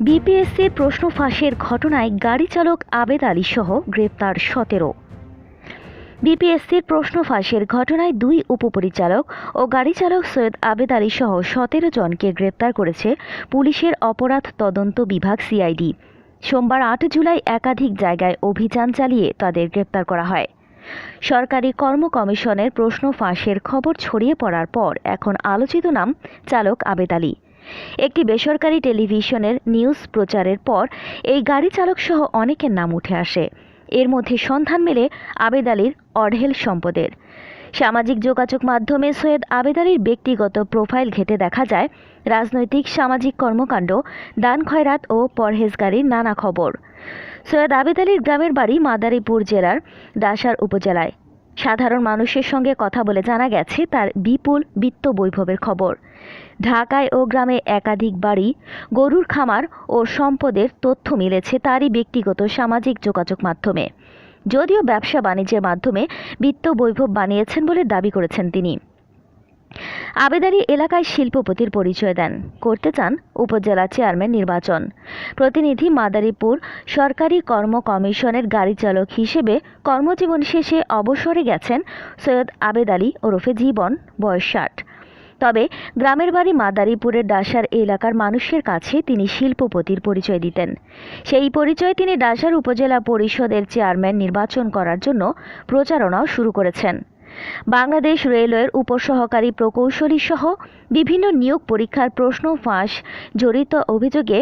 বিপিএসসির প্রশ্ন ফাঁসের ঘটনায় গাড়ি চালক আবেদ আলী সহ গ্রেপ্তার সতেরো। বিপিএসসির প্রশ্ন ফাঁসের ঘটনায় দুই উপপরিচালক ও গাড়ি চালক সৈয়দ আবেদ আলী সহ সতেরো জনকে গ্রেপ্তার করেছে পুলিশের অপরাধ তদন্ত বিভাগ সিআইডি। সোমবার আট জুলাই একাধিক জায়গায় অভিযান চালিয়ে তাদের গ্রেপ্তার করা হয়। সরকারি কর্ম কমিশনের প্রশ্ন ফাঁসের খবর ছড়িয়ে পড়ার পর এখন আলোচিত নাম চালক আবেদ আলী। একটি বেসরকারি টেলিভিশনের নিউজ প্রচারের পর এই গাড়ি চালক সহ অনেকের নাম উঠে আসে। এর মধ্যে সন্ধান মেলে আবেদ আলীর অঢেল সম্পদের। সামাজিক যোগাযোগ মাধ্যমে সৈয়দ আবেদ আলীর ব্যক্তিগত প্রোফাইল ঘেটে দেখা যায়, রাজনৈতিক সামাজিক কর্মকাণ্ড, দান খয়রাত ও পরহেজগারির নানা খবর। সৈয়দ আবেদ আলীর গ্রামের বাড়ি মাদারীপুর জেলার ডাসার উপজেলায়। সাধারণ মানুষের সঙ্গে কথা বলে জানা গেছে তার বিপুল বিত্ত বৈভবের খবর। ঢাকায় ও গ্রামে একাধিক বাড়ি, গরুর খামার ও সম্পদের তথ্য মিলেছে তারই ব্যক্তিগত সামাজিক যোগাযোগ মাধ্যমে। যদিও ব্যবসা বাণিজ্যের মাধ্যমে বিত্ত বৈভব বানিয়েছেন বলে দাবি করেছেন তিনি। আবেদারি এলাকায় শিল্পপতির পরিচয় দেন। করতে চান উপজেলা চেয়ারম্যান নির্বাচন। প্রতিনিধি মাদারীপুর সরকারি কর্ম কমিশনের গাড়ি চালক হিসেবে কর্মজীবন শেষে অবসরে গেছেন সৈয়দ আবেদ আলী ওরফে জীবন, বয়স ষাট। তবে গ্রামের বাড়ি মাদারীপুরের ডাসার এলাকার মানুষের কাছে তিনি শিল্পপতির পরিচয় দিতেন। সেই পরিচয়ে তিনি ডাসার উপজেলা পরিষদের চেয়ারম্যান নির্বাচন করার জন্য প্রচারণাও শুরু করেছেন। বাংলাদেশ রেলওয়ের উপসহকারী প্রকৌশলী সহ বিভিন্ন নিয়োগ পরীক্ষার প্রশ্ন ফাঁস জড়িত অভিযোগে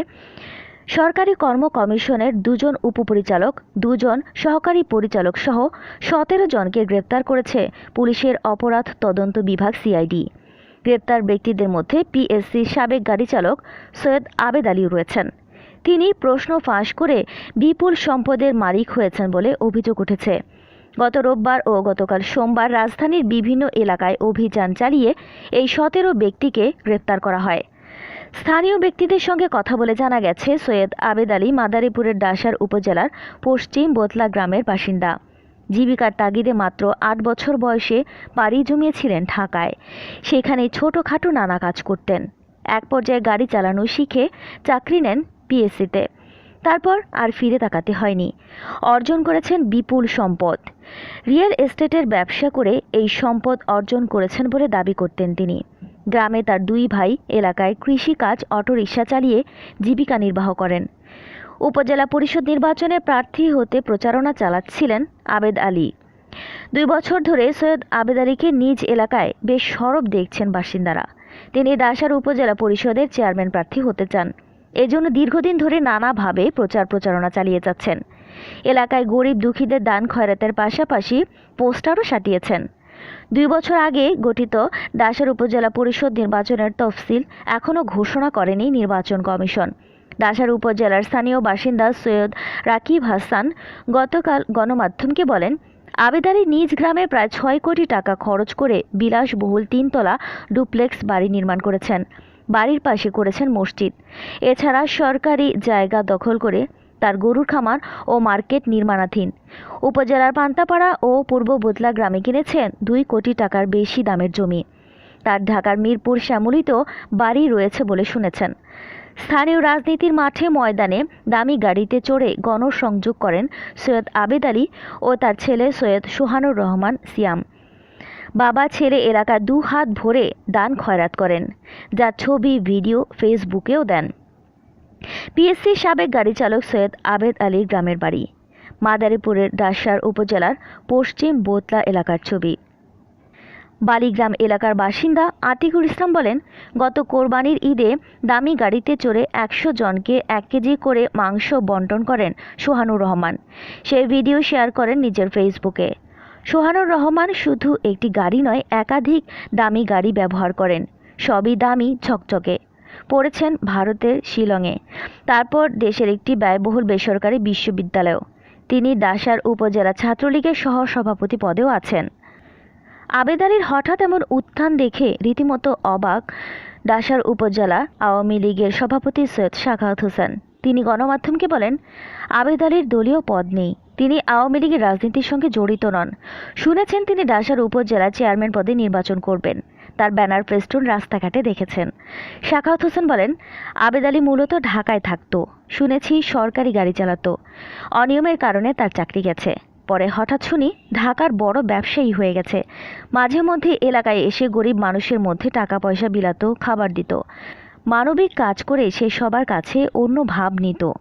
সরকারি কর্ম কমিশনের দুজন উপপরিচালক, দুজন সহকারী পরিচালক সহ সতেরো জনকে গ্রেপ্তার করেছে পুলিশের অপরাধ তদন্ত বিভাগ সিআইডি। গ্রেপ্তার ব্যক্তিদের মধ্যে পিএসসি সাবেক গাড়ি চালক সৈয়দ আবেদ আলী রয়েছেন। তিনি প্রশ্ন ফাঁস করে বিপুল সম্পদের মালিক হয়েছেন বলে অভিযোগ উঠেছে। গত রোববার ও গতকাল সোমবার রাজধানীর বিভিন্ন এলাকায় অভিযান চালিয়ে এই সতেরো ব্যক্তিকে গ্রেপ্তার করা হয়। স্থানীয় ব্যক্তিদের সঙ্গে কথা বলে জানা গেছে, সৈয়দ আবেদ আলী মাদারীপুরের ডাসার উপজেলার পশ্চিম বোতলা গ্রামের বাসিন্দা। জীবিকার তাগিদে মাত্র আট বছর বয়সে পাড়ি জমিয়েছিলেন ঢাকায়। সেখানে ছোটোখাটো নানা কাজ করতেন। এক পর্যায়ে গাড়ি চালানো শিখে চাকরি নেন পিএসসিতে। তারপর আর ফিরে তাকাতে হয়নি। অর্জন করেছেন বিপুল সম্পদ। রিয়েল এস্টেটের ব্যবসা করে এই সম্পদ অর্জন করেছেন বলে দাবি করতেন তিনি। গ্রামে তার দুই ভাই এলাকায় কৃষি কৃষিকাজ অটোরিকশা চালিয়ে জীবিকা নির্বাহ করেন। উপজেলা পরিষদ নির্বাচনে প্রার্থী হতে প্রচারণা চালাচ্ছিলেন আবেদ আলী। দুই বছর ধরে সৈয়দ আবেদ আলীকে নিজ এলাকায় বেশ সরব দেখছেন বাসিন্দারা। তিনি দাসার উপজেলা পরিষদের চেয়ারম্যান প্রার্থী হতে চান। এজন্য দীর্ঘদিন ধরে নানাভাবে প্রচার প্রচারণা চালিয়ে যাচ্ছেন। এলাকায় গরিব দুঃখীদের দান খয়রাতের পাশাপাশি পোস্টারও সাটিয়েছেন। দুই বছর আগে গঠিত ডাসার উপজেলা পরিষদ নির্বাচনের তফসিল এখনও ঘোষণা করেনি নির্বাচন কমিশন। ডাসার উপজেলার স্থানীয় বাসিন্দা সৈয়দ রাকিব হাসান গতকাল গণমাধ্যমকে বলেন, আবেদারি নিজ গ্রামে প্রায় ছয় কোটি টাকা খরচ করে বিলাসবহুল তিনতলা ডুপ্লেক্স বাড়ি নির্মাণ করেছেন। বাড়ির পাশে করেছেন মসজিদ। এছাড়া সরকারি জায়গা দখল করে তার গরুর খামার ও মার্কেট নির্মাণাধীন। উপজেলার পান্তাপাড়া ও পূর্ব বোতলা গ্রামে কিনেছেন দুই কোটি টাকার বেশি দামের জমি। তার ঢাকার মিরপুর শ্যামলিতেও বাড়ি রয়েছে বলে শুনেছেন। স্থানীয় রাজনীতির মাঠে ময়দানে দামি গাড়িতে চড়ে গণসংযোগ করেন সৈয়দ আবেদ আলী ও তার ছেলে সৈয়দ সোহানুর রহমান সিয়াম। বাবা ছেলে এলাকা দু হাত ভরে দান খয়রাত করেন, যা ছবি, ভিডিও, ফেসবুকেও দেন। পিএসসি সাবেক গাড়ি চালক সৈয়দ আবেদ আলীর গ্রামের বাড়ি, মাদারীপুরের ডাসার উপজেলার পশ্চিম বোতলা এলাকার ছবি। বালিগ্রাম এলাকার বাসিন্দা আতিকুল ইসলাম বলেন, গত কোরবানির ঈদে দামি গাড়িতে চড়ে একশো জনকে এক কেজি করে মাংস বন্টন করেন সোহানুর রহমান। সেই ভিডিও শেয়ার করেন নিজের ফেসবুকে। সোহানুর রহমান শুধু একটি গাড়ি নয়, একাধিক দামি গাড়ি ব্যবহার করেন। সবই দামি, ঝকঝকে। পড়েছেন ভারতের শিলংয়ে। তারপর দেশের একটি ব্যয়বহুল বেসরকারি বিশ্ববিদ্যালয় তিনি ডাসার উপজেলা ছাত্রলীগের সহ সভাপতি পদেও আছেন। আবেদারির হঠাৎ এমন উত্থান দেখে রীতিমতো অবাক ডাসার উপজেলা আওয়ামী লীগের সভাপতি সৈয়দ শাখাওয়াত হোসেন। তিনি গণমাধ্যমকে বলেন আবেদ আলীর দলীয় পদ নেই। তিনি আওয়ামী লীগের রাজনীতির সঙ্গে জড়িত নন। শুনেছেন তিনি ডাসার উপজেলা চেয়ারম্যান পদে নির্বাচন করবেন। তার ব্যানার ফেস্টুন রাস্তাঘাটে দেখেছেন। শাখাওয়াত হোসেন বলেন, আবেদ আলী মূলত ঢাকায় থাকতো। শুনেছি সরকারি গাড়ি চালাতো। অনিয়মের কারণে তার চাকরি গেছে। পরে হঠাৎ শুনি ঢাকার বড় ব্যবসায়ী হয়ে গেছে। মাঝে মধ্যে এলাকায় এসে গরিব মানুষের মধ্যে টাকা পয়সা বিলাত, খাবার দিত। মানবিক কাজ করে সে সবার কাছে অন্য ভাব নিত।